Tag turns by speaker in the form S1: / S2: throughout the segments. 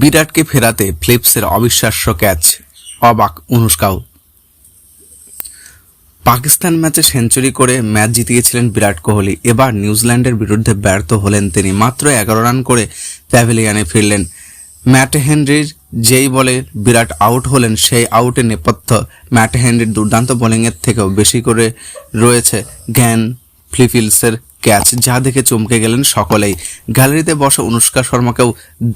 S1: বিরাটকে ফেরাতে ফিলিপসের অবিশ্বাস্য ক্যাচ, অবাক অনুষ্কাও। পাকিস্তান ম্যাচে সেঞ্চুরি করে ম্যাচ জিতিয়েছিলেন বিরাট কোহলি। এবার নিউজিল্যান্ডের বিরুদ্ধে ব্যর্থ হলেন তিনি। মাত্র এগারো রান করে প্যাভিলিয়নে ফিরলেন। ম্যাট হেনরির যেই বলে বিরাট আউট হলেন, সেই আউটের নেপথ্য ম্যাট হেনরির দুর্দান্ত বোলিংয়ের থেকেও বেশি করে রয়েছে জ্ঞান ফ্লিফিলসের ক্যাচ, যা দেখে চমকে গেলেন সকলেই। গ্যালারিতে বসা অনুষ্কা শর্মাকেও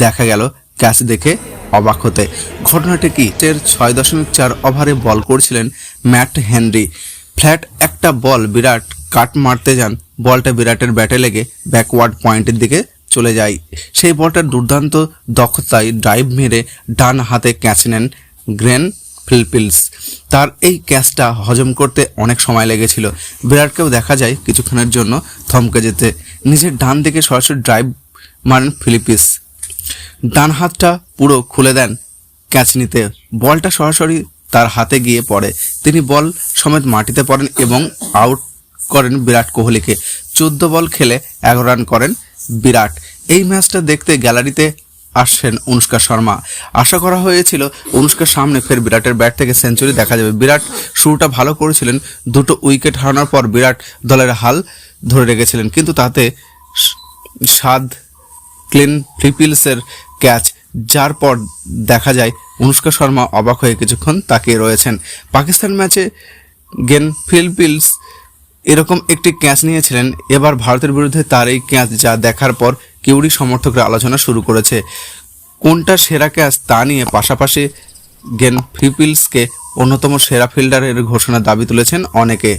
S1: দেখা গেল ক্যাচ দেখে অবাক হতে। ঘটনাটি কি? এর ছয় দশমিক চার ওভারে বল করছিলেন ম্যাট হেনরি। ফ্ল্যাট একটা বল, বিরাট কাট মারতে যান। বলটা বিরাটের ব্যাটে লেগে ব্যাকওয়ার্ড পয়েন্টের দিকে চলে যায়। সেই বলটার দুর্দান্ত দক্ষতায় ড্রাইভ মেরে ডান হাতে ক্যাচ নেন গ্রেন ফিলপিলস। তার এই ক্যাচটা হজম করতে অনেক সময় লেগেছিল। বিরাটকেও দেখা যায় কিছুক্ষণের জন্য থমকে যেতে। নিজের ডান দিকে সরাসরি ড্রাইভ মারেন ফিলিপিস। ডান হাতটা পুরো খুলে দেন ক্যাচ নিতে বলটা সরাসরি তার হাতে গিয়ে পড়ে। তিনি বল সমেত মাটিতে পড়েন এবং আউট করেন বিরাট কোহলিকে। চোদ্দ বল খেলে এগারো রান করেন বিরাট। এই ম্যাচটা দেখতে গ্যালারিতে আসছেন অনুষ্কা শর্মা। আশা করা হয়েছিল অনুষ্কার সামনে ফের বিরাটের ব্যাট থেকে সেঞ্চুরি দেখা যাবে। বিরাট শুরুটা ভালো করেছিলেন। দুটো উইকেট হারানোর পর বিরাট দলের হাল ধরে রেখেছিলেন। কিন্তু তাতে সাদ ক্লিন ফ্লিপিলসের ক্যাচ, যার পর দেখা যায় অনুষ্কা শর্মা অবাক হয়ে কিছুক্ষণ তাকিয়ে রয়েছেন। পাকিস্তান ম্যাচে গেন ফিলপিলস এরকম একটি ক্যাচ নিয়েছিলেন। এবার ভারতের বিরুদ্ধে তার এই ক্যাচ যা দেখার পর কিউরি সমর্থকরা আলোচনা শুরু করেছে। কোনটা সেরা ক্যাচ তা নিয়ে পাশাপাশি গেন ফিপিলসকে অন্যতম সেরা ফিল্ডারের ঘোষণা দাবি তুলেছেন অনেকে।